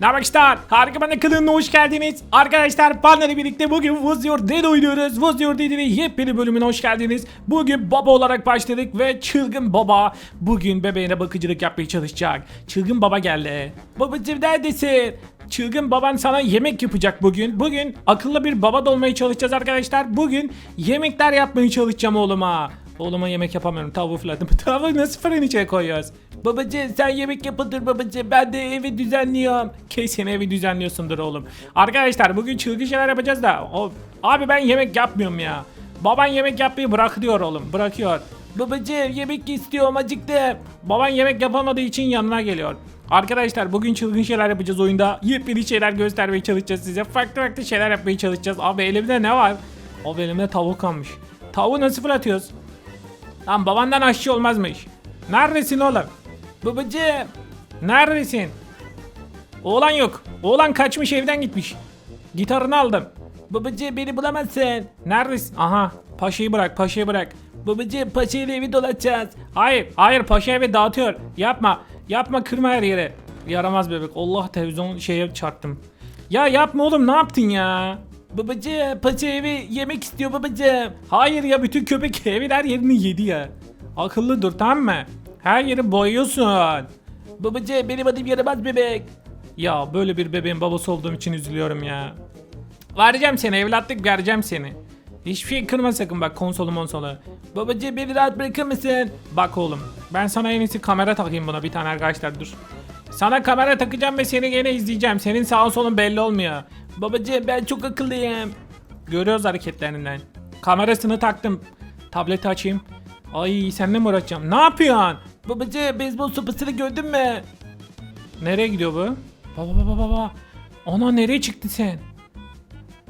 Ne arkadaşlar? Harika Panda kanalına hoş geldiniz. Arkadaşlar Panda ile birlikte bugün Was Your Dead oynuyoruz. Was Your Dead'in yepyeni bölümüne hoş geldiniz. Bugün baba olarak başladık ve çılgın baba bugün bebeğine bakıcılık yapmaya çalışacak. Çılgın baba geldi. Babacım neredesin? Çılgın baban sana yemek yapacak bugün. Bugün akıllı bir baba da çalışacağız arkadaşlar. Bugün yemekler yapmaya çalışacağım oğluma. Oğluma yemek yapamıyorum. Tavuğu fırlattım. Tavuğu nasıl fırın içine koyuyoruz? Babacı sen yemek yapıldır babacı. Ben de evi düzenliyorum. Kesin evi düzenliyorsundur oğlum. Arkadaşlar bugün çılgın şeyler yapacağız da. O, abi ben yemek yapmıyorum ya. Baban yemek yapmayı bırak diyor oğlum. Bırakıyor. Babacı yemek istiyorum acıktım. Baban yemek yapamadığı için yanına geliyor. Arkadaşlar bugün çılgın şeyler yapacağız oyunda. Yepyeni şeyler göstermeye çalışacağız size. Farklı farklı şeyler yapmaya çalışacağız. Abi elimde ne var? Abi elimde tavuk kalmış. Tavuğu nasıl fırlatıyoruz? Lan babandan aşçı olmazmış. Neredesin oğlum? Babacığım. Neredesin? Oğlan yok. Oğlan kaçmış evden gitmiş. Gitarını aldım. Babacığım beni bulamazsın. Neredesin? Aha. Paşayı bırak, paşayı bırak. Babacığım paşayla evi dolaşacağız. Hayır, hayır paşa evi dağıtıyor. Yapma. Yapma kırma her yere. Yaramaz bebek. Allah televizyon şeye çarptım. Ya yapma oğlum ne yaptın ya? Babacığım paşa evi yemek istiyor babacığım. Hayır ya bütün köpek evin her yerini yedi ya. Akıllı dur tamam mı? Her yeri boyuyorsun. Babacığım benim adım yaramaz bebek. Ya böyle bir bebeğin babası olduğum için üzülüyorum ya. Vereceğim seni evlatlık vereceğim seni. Hiçbir şey kırma sakın bak konsolu monsolu. Babacığım beni rahat bırakır mısın? Bak oğlum ben sana en iyisi kamera takayım buna bir tane arkadaşlar dur. Sana kamera takacağım ve seni gene izleyeceğim. Senin sağın solun belli olmuyor. Babacığım ben çok akıllıyım. Görüyoruz hareketlerinden. Kamerasını taktım. Tableti açayım. Ay seninle mi uğraşacağım? Ne yapıyorsun? Babacığım beyzbol sopasını gördün mü? Nereye gidiyor bu? Baba baba baba. Ana nereye çıktı sen?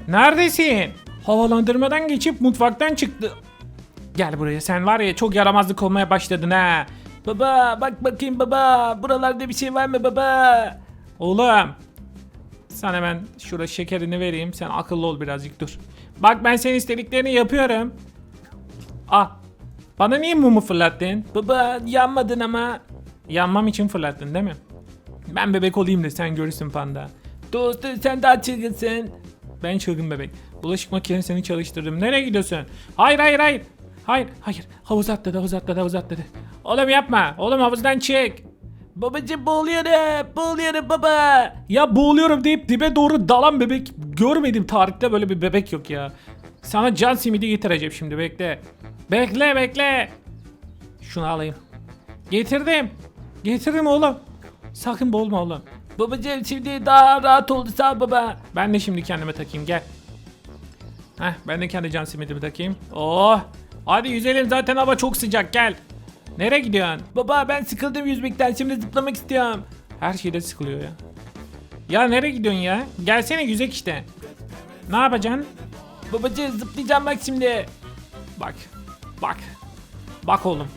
Neredesin? Havalandırmadan geçip mutfaktan çıktı. Gel buraya sen var ya çok yaramazlık olmaya başladın ha. Baba bak bakayım baba. Buralarda bir şey var mı baba? Oğlum. Sana ben şurada şekerini vereyim. Sen akıllı ol birazcık dur. Bak ben senin istediklerini yapıyorum. Ah. Bana niye mumu fırlattın? Baba yanmadın ama. Yanmam için fırlattın değil mi? Ben bebek olayım da sen görürsün panda. Dostum sen daha çılgınsın. Ben çılgın bebek. Bulaşık makinesini çalıştırdım. Nereye gidiyorsun? Hayır hayır hayır. Hayır hayır. Havuz atladı havuz atladı havuz atladı. Oğlum yapma. Oğlum havuzdan çık. Babacım boğuluyorum. Boğuluyorum baba. Ya boğuluyorum deyip dibe doğru dalan bebek. Görmedim tarihte böyle bir bebek yok ya. Sana can simidi getireceğim şimdi bekle. Bekle bekle. Şunu alayım. Getirdim. Getirdim oğlum. Sakın boğulma oğlum. Babacığım şimdi daha rahat oldu sağ ol baba. Ben de şimdi kendime takayım gel. Heh ben de kendi can simidimi takayım. Oh. Hadi yüzelim zaten hava çok sıcak gel. Nereye gidiyorsun? Baba ben sıkıldım yüzmekten şimdi zıplamak istiyorum. Her şeyde sıkılıyor ya. Ya nereye gidiyorsun ya? Gelsene yüzek işte. Ne yapacaksın? Babacığım zıplayacağım bak şimdi. Bak. Bak. Bak oğlum.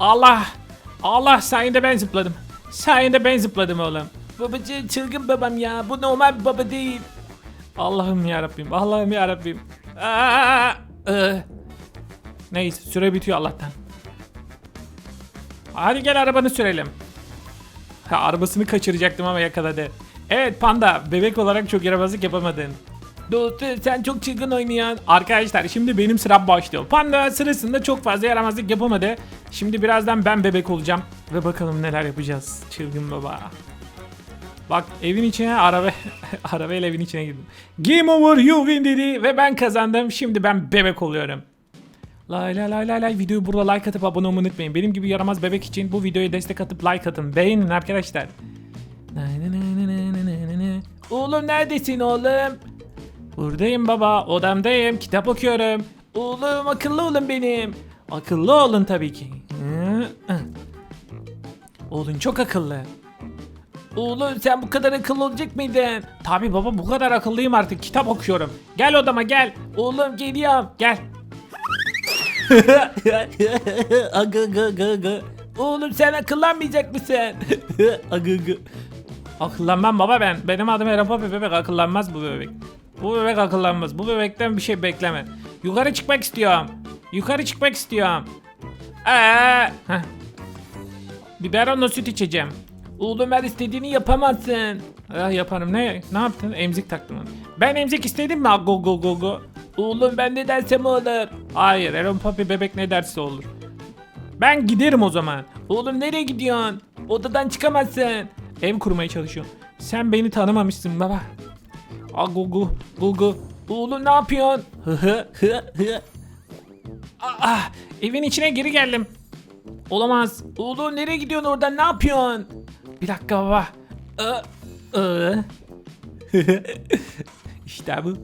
Allah. Allah sayende ben zıpladım. Sayende ben zıpladım oğlum. Babacığım çılgın babam ya. Bu normal bir baba değil. Allah'ım ya Rabbim. Allah'ım ya Rabbim. Neyse süre bitiyor Allah'tan. Hadi gel arabanı sürelim. Ha, arabasını kaçıracaktım ama yakaladı. Evet panda bebek olarak çok yaramazlık yapamadın. Dostum sen çok çılgın oynayan. Arkadaşlar şimdi benim sıram başlıyor. Panda sırasında çok fazla yaramazlık yapamadı. Şimdi birazdan ben bebek olacağım. Ve bakalım neler yapacağız. Çılgın baba. Bak evin içine araba arabayla evin içine girdim. Game over you win dedi ve ben kazandım. Şimdi ben bebek oluyorum. Lay lay lay lay lay videoyu burada like atıp abone olmayı unutmayın. Benim gibi yaramaz bebek için bu videoya destek atıp like atın. Beğenin arkadaşlar. Oğlum neredesin oğlum? Buradayım baba odamdayım kitap okuyorum. Oğlum akıllı olun benim. Akıllı olun tabii ki. Oğlun çok akıllı. Oğlum sen bu kadar akıllı olacak mıydın? Tabi baba bu kadar akıllıyım artık kitap okuyorum. Gel odama gel. Oğlum geliyorum gel. Agı gı gı gı. Oğlum sen akıllanmayacak mısın? Agı gı. Akıllanmam baba ben. Benim adım Erapa bebek akıllanmaz bu bebek. Bu bebek akıllanmaz. Bu bebekten bir şey bekleme. Yukarı çıkmak istiyorum. Yukarı çıkmak istiyorum. Aa, heh. Biberonla süt içeceğim. Oğlum her istediğini yapamazsın. Ah, yaparım ne? Ne yaptın? Emzik taktın onu. Ben emzik istedim mi? Ah, Go go go go. Oğlum ben ne dersem olur. Hayır Elon Papi bebek ne derse olur. Ben giderim o zaman. Oğlum nereye gidiyorsun? Odadan çıkamazsın. Ev kurmaya çalışıyorum. Sen beni tanımamışsın baba. Aa Gugu. Gugu. Oğlum ne yapıyorsun? Hı hı hı hı. Aa, evin içine geri geldim. Olamaz. Oğlum nereye gidiyorsun oradan ne yapıyorsun? Bir dakika baba. Aa, aa. işte bu.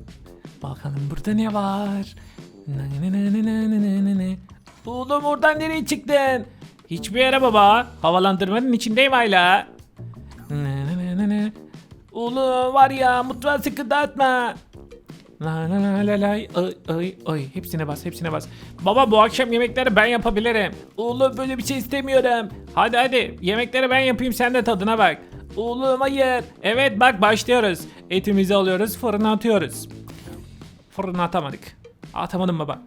Bakalım burada ne var? Ne ne oradan nereye çıktın? Hiçbir yere baba. Havalandırmanın içindeyim hala. Ne ne ne ne ne. Oğlum var ya mutfağı sıkı dağıtma. La la la la la ay ay ay hepsine bas hepsine bas. Baba bu akşam yemekleri ben yapabilirim. Oğlum böyle bir şey istemiyorum. Hadi hadi yemekleri ben yapayım sen de tadına bak. Oğlum hayır. Evet bak başlıyoruz. Etimizi alıyoruz fırına atıyoruz. Fırına atamadık. Atamadım baba.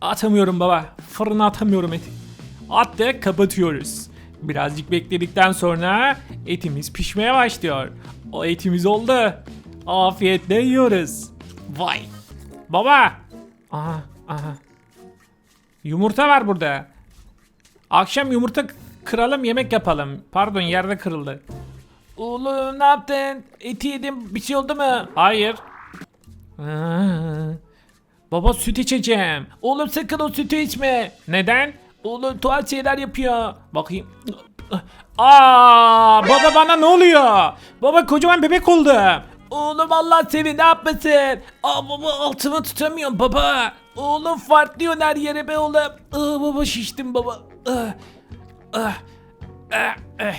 Atamıyorum baba. Fırına atamıyorum eti. Attık kapatıyoruz. Birazcık bekledikten sonra etimiz pişmeye başlıyor. O etimiz oldu. Afiyetle yiyoruz. Vay. Baba. Aha aha. Yumurta var burada. Akşam yumurta kıralım yemek yapalım. Pardon yerde kırıldı. Oğlum ne yaptın? Eti yedim bir şey oldu mu? Hayır. Baba süt içeceğim. Oğlum sakın o sütü içme. Neden? Oğlum tuhaf şeyler yapıyor. Bakayım. Aa, baba bana ne oluyor? Baba kocaman bebek oldu. Oğlum Allah seni ne yapmasın? Aa baba altımı tutamıyorum baba. Oğlum fartlıyor her yere be oğlum. Aa, baba şiştim baba. Ah, ah, ah.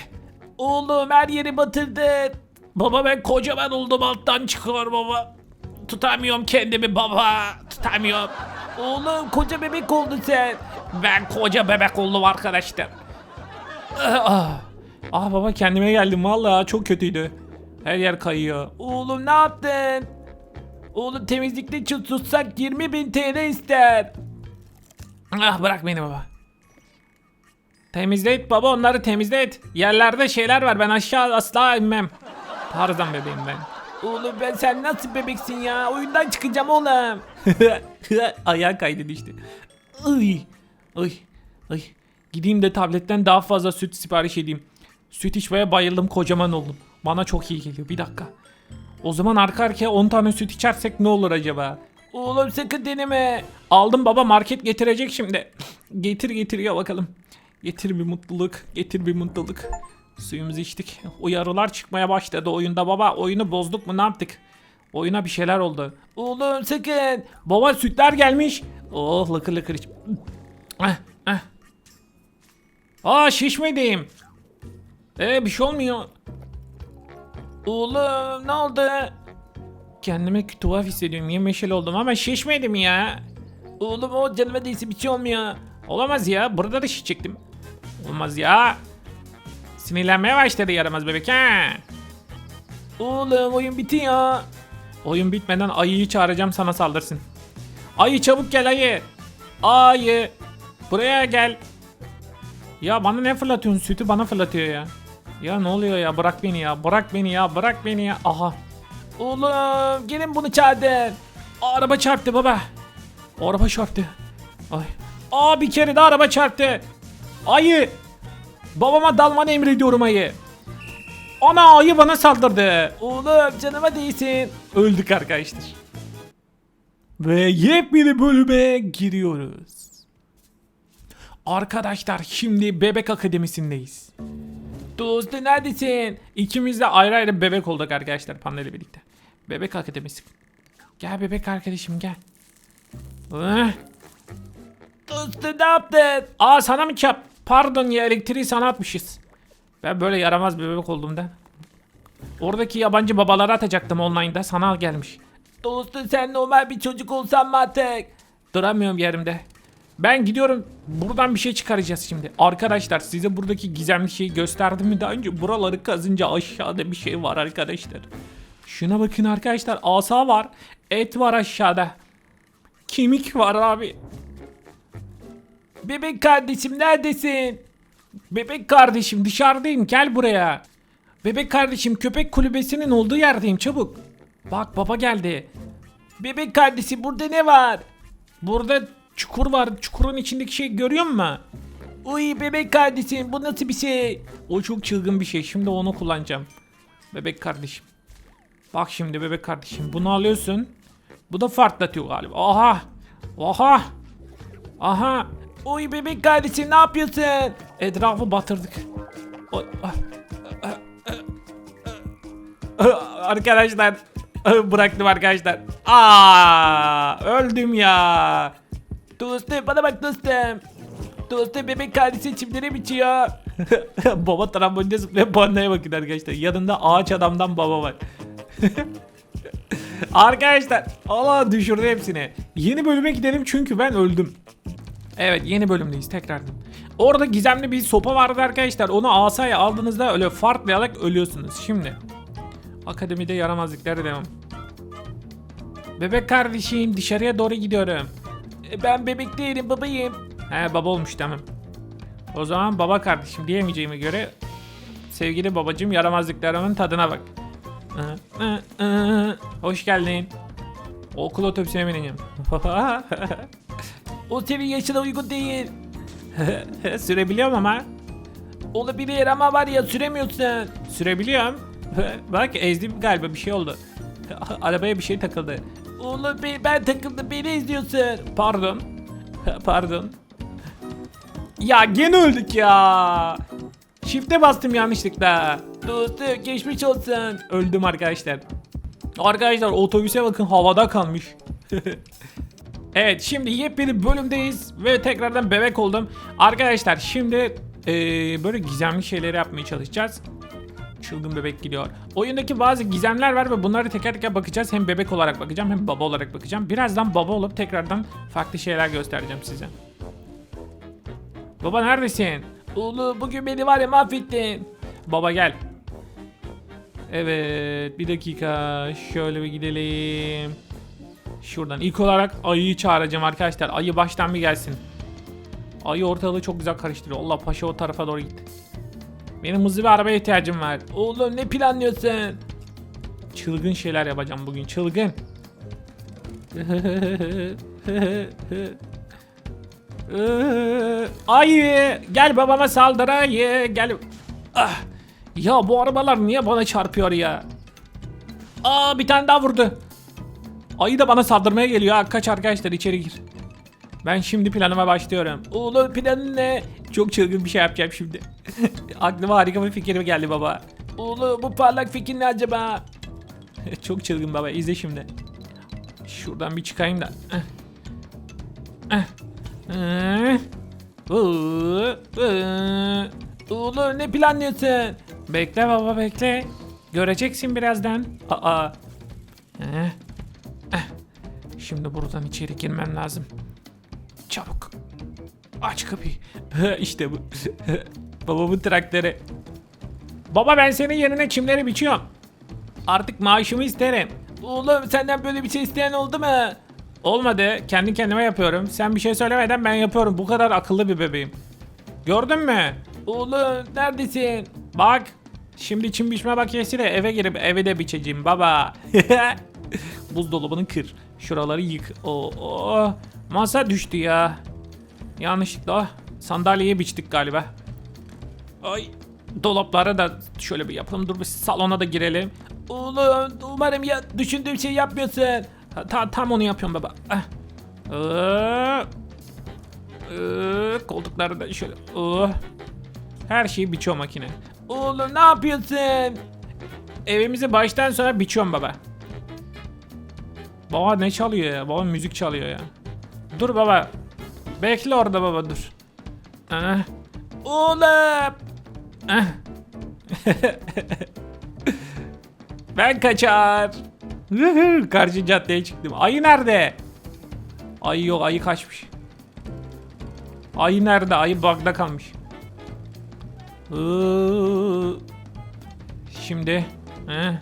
Oğlum her yeri batırdın. Baba ben kocaman oldum alttan çıkıyor baba. Tutamıyorum kendimi baba. Tutamıyorum. Oğlum koca bebek oldun sen. Ben koca bebek oldum arkadaşlar. Ah, ah baba kendime geldim vallahi çok kötüydü. Her yer kayıyor. Oğlum ne yaptın? Oğlum temizlikte için tutsak 20 bin TL ister. Ah bırak beni baba. Temizle et baba onları temizle et. Yerlerde şeyler var ben aşağı asla inmem. Tarzan bebeğim ben. Oğlum ben sen nasıl bebeksin ya? Oyundan çıkacağım oğlum. Ayağa kaydı düştü. Ay. Ay. Ay. Gideyim de tabletten daha fazla süt sipariş edeyim. Süt içmeye bayıldım kocaman oldum. Bana çok iyi geliyor bir dakika. O zaman arka arkaya 10 tane süt içersek ne olur acaba? Oğlum sakın deneme. Aldım baba market getirecek şimdi. Getir getiriyor bakalım. Getir bir mutluluk. Getir bir mutluluk. Suyumuzu içtik. Uyarılar çıkmaya başladı oyunda baba. Oyunu bozduk mu ne yaptık? Oyuna bir şeyler oldu. Oğlum sakın. Baba sütler gelmiş. Oh lıkır lıkır iç. Ah, ah. Aa şişmedim. Ee bir şey olmuyor. Oğlum ne oldu? Kendime tuhaf hissediyorum. Yemeşel oldum ama şişmedim ya. Oğlum o canıma değilse bir şey olmuyor. Olamaz ya. Burada da şişecektim. Olmaz ya. Sinirlenmeye başladı yaramaz bebek ha. Oğlum oyun bitiyor. Oyun bitmeden ayıyı çağıracağım sana saldırsın. Ayı çabuk gel ayı. Ayı. Buraya gel. Ya bana ne fırlatıyorsun? Sütü bana fırlatıyor ya. Ya ne oluyor ya? Bırak beni ya. Bırak beni ya. Bırak beni ya. Aha. Oğlum gelin bunu çağırdın. Aa, araba çarptı baba. Araba çarptı. Ay. Aa bir kere de araba çarptı. Ayı. Babama dalmanı emrediyorum ayı. Ana ayı bana saldırdı. Oğlum canıma değsin. Öldük arkadaşlar. Ve yepyeni bölüme giriyoruz. Arkadaşlar şimdi bebek akademisindeyiz. Dostu neredesin? İkimiz de ayrı ayrı bebek olduk arkadaşlar Panda ile birlikte. Bebek akademisi. Gel bebek arkadaşım gel. Eh. Dostu ne yaptın? Aa sana mı çap? Pardon ya elektriği sana atmışız. Ben böyle yaramaz bir bebek olduğumda. Oradaki yabancı babalara atacaktım online'da sana gelmiş. Dostum sen normal bir çocuk olsan mı artık? Duramıyorum yerimde. Ben gidiyorum. Buradan bir şey çıkaracağız şimdi. Arkadaşlar size buradaki gizemli şeyi gösterdim mi daha önce? Buraları kazınca aşağıda bir şey var arkadaşlar. Şuna bakın arkadaşlar. Asa var. Et var aşağıda. Kemik var abi. Bebek kardeşim neredesin? Bebek kardeşim dışarıdayım gel buraya. Bebek kardeşim köpek kulübesinin olduğu yerdeyim çabuk. Bak baba geldi. Bebek kardeşim burada ne var? Burada çukur var. Çukurun içindeki şey görüyor musun? Uy bebek kardeşim bu nasıl bir şey? O çok çılgın bir şey. Şimdi onu kullanacağım. Bebek kardeşim. Bak şimdi bebek kardeşim bunu alıyorsun. Bu da farklatıyor galiba. Aha. Aha. Aha. Uy bebek kardeşim ne yapıyorsun? Etrafı batırdık. Oy, ah, ah, ah. Arkadaşlar bıraktım arkadaşlar. Aa, öldüm ya. Dostum bana bak dostum. Dostum bebek kardeşi çimlere biçiyor. baba trambolinde zıplayan pandaya bakın arkadaşlar. Yanında ağaç adamdan baba var. arkadaşlar Allah düşürdü hepsini. Yeni bölüme gidelim çünkü ben öldüm. Evet yeni bölümdeyiz tekrardan. Orada gizemli bir sopa vardı arkadaşlar. Onu asaya aldığınızda öyle fartlayarak ölüyorsunuz. Şimdi akademide yaramazlıkları devam. Bebek kardeşim dışarıya doğru gidiyorum. E, Ben bebek değilim babayım. He baba olmuş tamam. O zaman baba kardeşim diyemeyeceğime göre sevgili babacım yaramazlıklarımın tadına bak. Hoş geldin. Okul otobüsüne bineceğim. o senin yaşına uygun değil. Sürebiliyorum ama. Olabilir ama var ya süremiyorsun. Sürebiliyorum. Bak ezdim galiba bir şey oldu. Arabaya bir şey takıldı. Oğlum ben, ben takıldım beni izliyorsun. Pardon. Pardon. Ya gene öldük ya. Shift'e bastım yanlışlıkla. Dostum geçmiş olsun. Öldüm arkadaşlar. Arkadaşlar otobüse bakın havada kalmış. evet şimdi yepyeni bölümdeyiz ve tekrardan bebek oldum. Arkadaşlar şimdi eee, böyle gizemli şeyleri yapmaya çalışacağız. Çılgın bebek gidiyor. Oyundaki bazı gizemler var ve bunları teker teker bakacağız. Hem bebek olarak bakacağım hem baba olarak bakacağım. Birazdan baba olup tekrardan farklı şeyler göstereceğim size. Baba neredesin? Oğlum bugün beni var ya mahvettin. Baba gel. Evet bir dakika şöyle bir gidelim. Şuradan ilk olarak ayıyı çağıracağım arkadaşlar. Ayı baştan bir gelsin. Ayı ortalığı çok güzel karıştırıyor. Allah paşa o tarafa doğru gitti. Benim hızlı bir arabaya ihtiyacım var. Oğlum ne planlıyorsun? Çılgın şeyler yapacağım bugün. Çılgın. Ayı gel babama saldır ayı gel. Ah. Ya bu arabalar niye bana çarpıyor ya? Aa bir tane daha vurdu. Ayı da bana saldırmaya geliyor. Ha, kaç arkadaşlar içeri gir. Ben şimdi planıma başlıyorum. Oğlum planın ne? Çok çılgın bir şey yapacağım şimdi. Aklıma harika bir fikir geldi baba. Oğlum bu parlak fikir ne acaba? Çok çılgın baba izle şimdi. Şuradan bir çıkayım da. Oğlum ne planlıyorsun? Bekle baba bekle. Göreceksin birazdan. Aa. Şimdi buradan içeri girmem lazım. Çabuk. Aç kapıyı. işte bu. Babamın traktörü. Baba ben senin yerine çimleri biçiyorum. Artık maaşımı isterim. Oğlum senden böyle bir şey isteyen oldu mu? Olmadı. Kendi kendime yapıyorum. Sen bir şey söylemeden ben yapıyorum. Bu kadar akıllı bir bebeğim. Gördün mü? Oğlum neredesin? Bak. Şimdi çim biçme makinesiyle eve girip eve de biçeceğim baba. Buzdolabını kır. Şuraları yık. Oo, masa düştü ya. Yanlışlıkla oh, sandalyeye biçtik galiba. Ay dolaplara da şöyle bir yapalım. Dur bir salona da girelim. Oğlum umarım ya düşündüğüm şeyi yapmıyorsun. Ha, ta- tam onu yapıyorum baba. Ah. Ee, koltukları da şöyle. Oh. Her şeyi biçiyor makine. Oğlum ne yapıyorsun? Evimizi baştan sona biçiyorum baba. Baba ne çalıyor ya? Baba müzik çalıyor ya. Dur baba. Bekle orada baba dur. Ah. Oğlum. Ben kaçar. Karşı caddeye çıktım. Ayı nerede? Ayı yok ayı kaçmış. Ayı nerede? Ayı bug'da kalmış. Şimdi. Heh.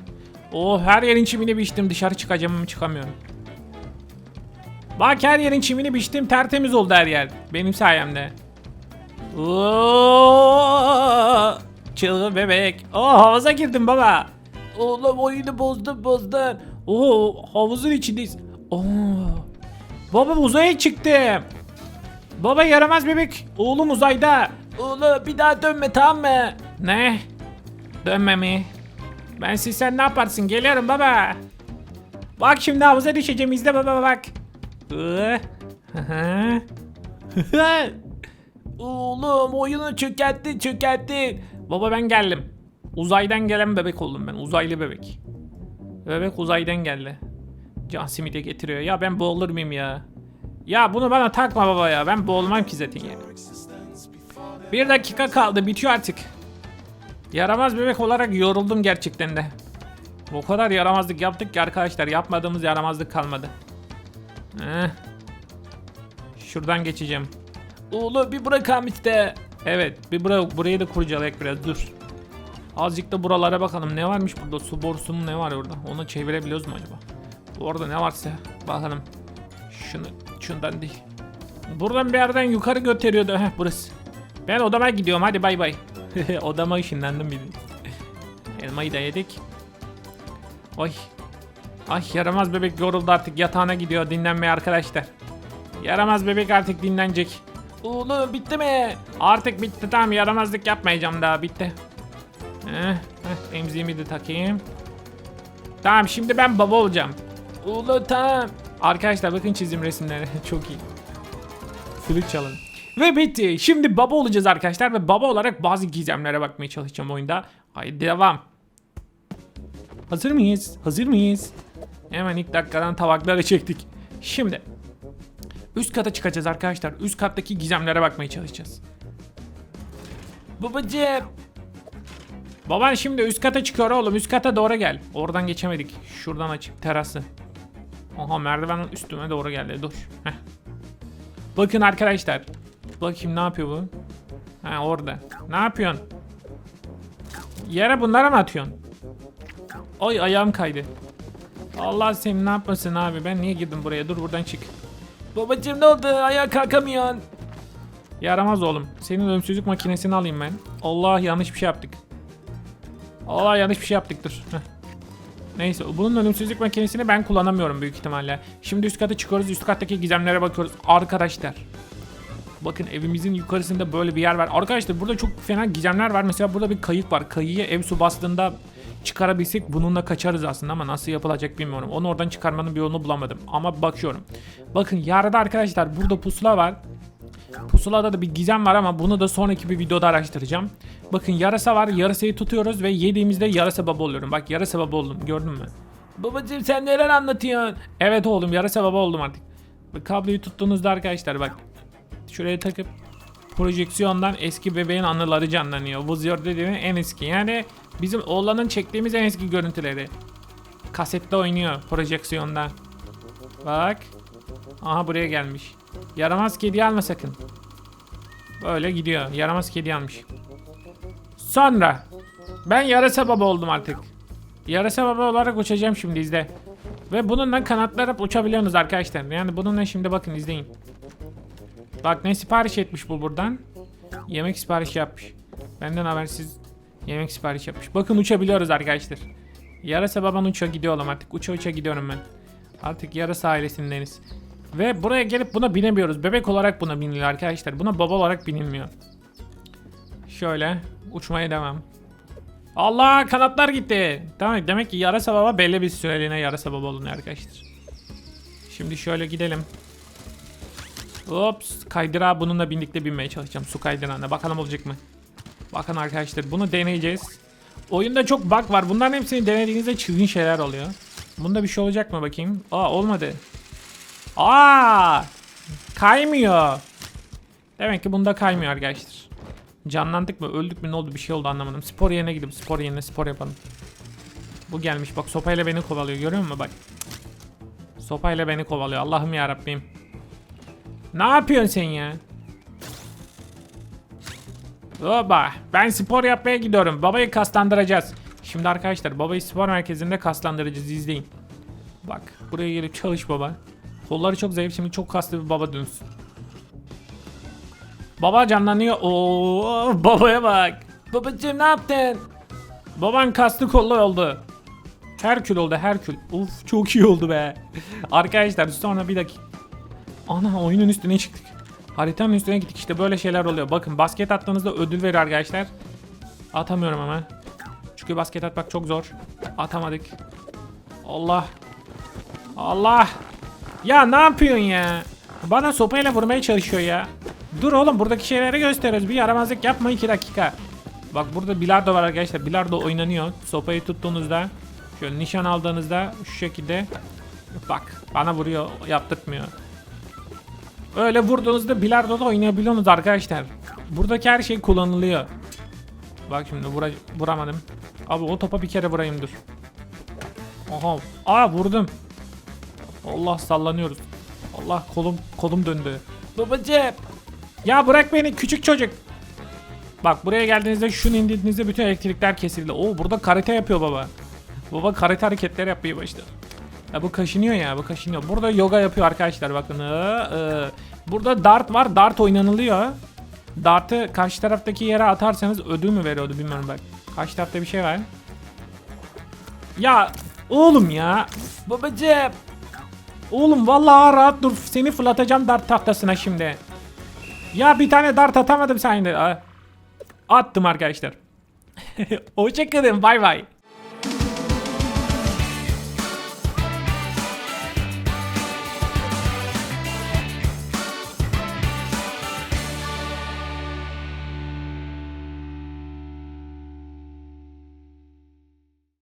Oh her yerin çimini biçtim dışarı çıkacağım ama çıkamıyorum. Bak her yerin çimini biçtim tertemiz oldu her yer. Benim sayemde. Oo! Çılgın bebek. Oo havuza girdim baba. Oğlum oyunu bozdun bozdun. Oo havuzun içindeyiz. Oo. Baba uzaya çıktım. Baba yaramaz bebek. Oğlum uzayda. Oğlum bir daha dönme tamam mı? Ne? Dönme mi? Ben siz sen ne yaparsın? Geliyorum baba. Bak şimdi havuza düşeceğim izle baba bak. Oğlum oyunu çökertti çökertti. Baba ben geldim. Uzaydan gelen bebek oldum ben. Uzaylı bebek. Bebek uzaydan geldi. Can simide getiriyor. Ya ben boğulur muyum ya? Ya bunu bana takma baba ya. Ben boğulmam ki zaten yani. Bir dakika kaldı. Bitiyor artık. Yaramaz bebek olarak yoruldum gerçekten de. O kadar yaramazlık yaptık ki arkadaşlar. Yapmadığımız yaramazlık kalmadı. Heh. Şuradan geçeceğim. Oğlum bir bırakalım işte. Evet bir bura burayı da kurcalayak biraz dur. Azıcık da buralara bakalım ne varmış burada su borusu mu ne var orada onu çevirebiliyoruz mu acaba? Orada ne varsa bakalım. Şunu şundan değil. Buradan bir yerden yukarı götürüyordu heh burası. Ben odama gidiyorum hadi bay bay. odama ışınlandım bildiğin. Elmayı da yedik. Oy. Ay yaramaz bebek yoruldu artık yatağına gidiyor dinlenmeye arkadaşlar. Yaramaz bebek artık dinlenecek. Oğlum bitti mi? Artık bitti tamam yaramazlık yapmayacağım daha bitti. Heh, heh, emziğimi de takayım. Tamam şimdi ben baba olacağım. Oğlum tamam. Arkadaşlar bakın çizim resimleri çok iyi. Flüt çalın. Ve bitti. Şimdi baba olacağız arkadaşlar ve baba olarak bazı gizemlere bakmaya çalışacağım oyunda. Haydi devam. Hazır mıyız? Hazır mıyız? Hemen ilk dakikadan tabakları çektik. Şimdi üst kata çıkacağız arkadaşlar. Üst kattaki gizemlere bakmaya çalışacağız. Babacığım. Baban şimdi üst kata çıkıyor oğlum. Üst kata doğru gel. Oradan geçemedik. Şuradan açıp terası. Aha merdiven üstüme doğru geldi. Dur. Heh. Bakın arkadaşlar. Bakayım ne yapıyor bu? Ha orada. Ne yapıyorsun? Yere bunlara mı atıyorsun? Oy ayağım kaydı. Allah seni ne yapmasın abi ben niye girdim buraya dur buradan çık. Babacım ne oldu ayağa kalkamıyorsun. Yaramaz oğlum. Senin ölümsüzlük makinesini alayım ben. Allah yanlış bir şey yaptık. Allah yanlış bir şey yaptık dur. Heh. Neyse bunun ölümsüzlük makinesini ben kullanamıyorum büyük ihtimalle. Şimdi üst kata çıkıyoruz üst kattaki gizemlere bakıyoruz. Arkadaşlar. Bakın evimizin yukarısında böyle bir yer var. Arkadaşlar burada çok fena gizemler var. Mesela burada bir kayık var. Kayığı ev su bastığında çıkarabilsek bununla kaçarız aslında ama nasıl yapılacak bilmiyorum. Onu oradan çıkarmanın bir yolunu bulamadım. Ama bakıyorum. Bakın yarıda arkadaşlar burada pusula var. Pusulada da bir gizem var ama bunu da sonraki bir videoda araştıracağım. Bakın yarasa var. Yarasayı tutuyoruz ve yediğimizde yarasa baba oluyorum. Bak yarasa baba oldum. Gördün mü? Babacım sen neler anlatıyorsun? Evet oğlum yarasa baba oldum artık. Kabloyu tuttuğunuzda arkadaşlar bak. Şuraya takıp projeksiyondan eski bebeğin anıları canlanıyor. Vuzuyor dediğin en eski. Yani bizim oğlanın çektiğimiz en eski görüntüleri. Kasette oynuyor projeksiyonda. Bak. Aha buraya gelmiş. Yaramaz kedi alma sakın. Böyle gidiyor. Yaramaz kedi almış. Sonra ben yarasa baba oldum artık. Yarasa baba olarak uçacağım şimdi izle. Ve bununla kanatlanıp uçabiliyorsunuz arkadaşlar. Yani bununla şimdi bakın izleyin. Bak ne sipariş etmiş bu buradan. Yemek sipariş yapmış. Benden habersiz yemek sipariş yapmış. Bakın uçabiliyoruz arkadaşlar. Yarasa baban uçuyor gidiyorum artık. Uça uça gidiyorum ben. Artık yarasa ailesindeniz. Ve buraya gelip buna binemiyoruz. Bebek olarak buna biniliyor arkadaşlar. Buna baba olarak binilmiyor. Şöyle uçmaya devam. Allah kanatlar gitti. Tamam demek ki yarasa baba belli bir süreliğine yarasa baba oluyor arkadaşlar. Şimdi şöyle gidelim. Ops kaydırağa bununla birlikte binmeye çalışacağım su kaydırağına. Bakalım olacak mı? Bakın arkadaşlar bunu deneyeceğiz. Oyunda çok bug var. Bunların hepsini denediğinizde çılgın şeyler oluyor. Bunda bir şey olacak mı bakayım? Aa olmadı. Aa! Kaymıyor. Demek ki bunda kaymıyor arkadaşlar. Canlandık mı? Öldük mü? Ne oldu? Bir şey oldu anlamadım. Spor yerine gidip spor yerine spor yapalım. Bu gelmiş. Bak sopayla beni kovalıyor. Görüyor musun? Bak. Sopayla beni kovalıyor. Allah'ım ya Rabbim. Ne yapıyorsun sen ya? Baba, ben spor yapmaya gidiyorum. Babayı kaslandıracağız. Şimdi arkadaşlar babayı spor merkezinde kaslandıracağız. İzleyin. Bak, buraya gelip çalış baba. Kolları çok zayıf. Şimdi çok kaslı bir baba dönsün. Baba canlanıyor. Oo, babaya bak. Babacım ne yaptın? Baban kastı kollu oldu. Herkül oldu Herkül. Uf çok iyi oldu be. Arkadaşlar sonra bir dakika. Ana oyunun üstüne çıktık. Haritanın üstüne gittik işte böyle şeyler oluyor. Bakın basket attığınızda ödül verir arkadaşlar. Atamıyorum ama. Çünkü basket atmak çok zor. Atamadık. Allah. Allah. Ya ne yapıyorsun ya? Bana sopayla vurmaya çalışıyor ya. Dur oğlum buradaki şeyleri gösteriyoruz. Bir yaramazlık yapma 2 dakika. Bak burada bilardo var arkadaşlar. Bilardo oynanıyor. Sopayı tuttuğunuzda şöyle nişan aldığınızda şu şekilde bak bana vuruyor yaptırtmıyor. Öyle vurduğunuzda bilardo da oynayabiliyorsunuz arkadaşlar. Buradaki her şey kullanılıyor. Bak şimdi vura, vuramadım. Abi o topa bir kere vurayım dur. Oha. Aa vurdum. Allah sallanıyoruz. Allah kolum kolum döndü. Babacım. Ya bırak beni küçük çocuk. Bak buraya geldiğinizde şunu indirdiğinizde bütün elektrikler kesildi. Oo burada karate yapıyor baba. Baba karate hareketleri yapmaya başladı. Ya bu kaşınıyor ya bu kaşınıyor. Burada yoga yapıyor arkadaşlar bakın. Ee, ee. Burada dart var. Dart oynanılıyor. Dart'ı karşı taraftaki yere atarsanız ödül mü veriyordu bilmiyorum bak. Karşı tarafta bir şey var. Ya oğlum ya. Babacım. Oğlum vallahi rahat dur. Seni fırlatacağım dart tahtasına şimdi. Ya bir tane dart atamadım sayende. Attım arkadaşlar. Hoşçakalın bay bay.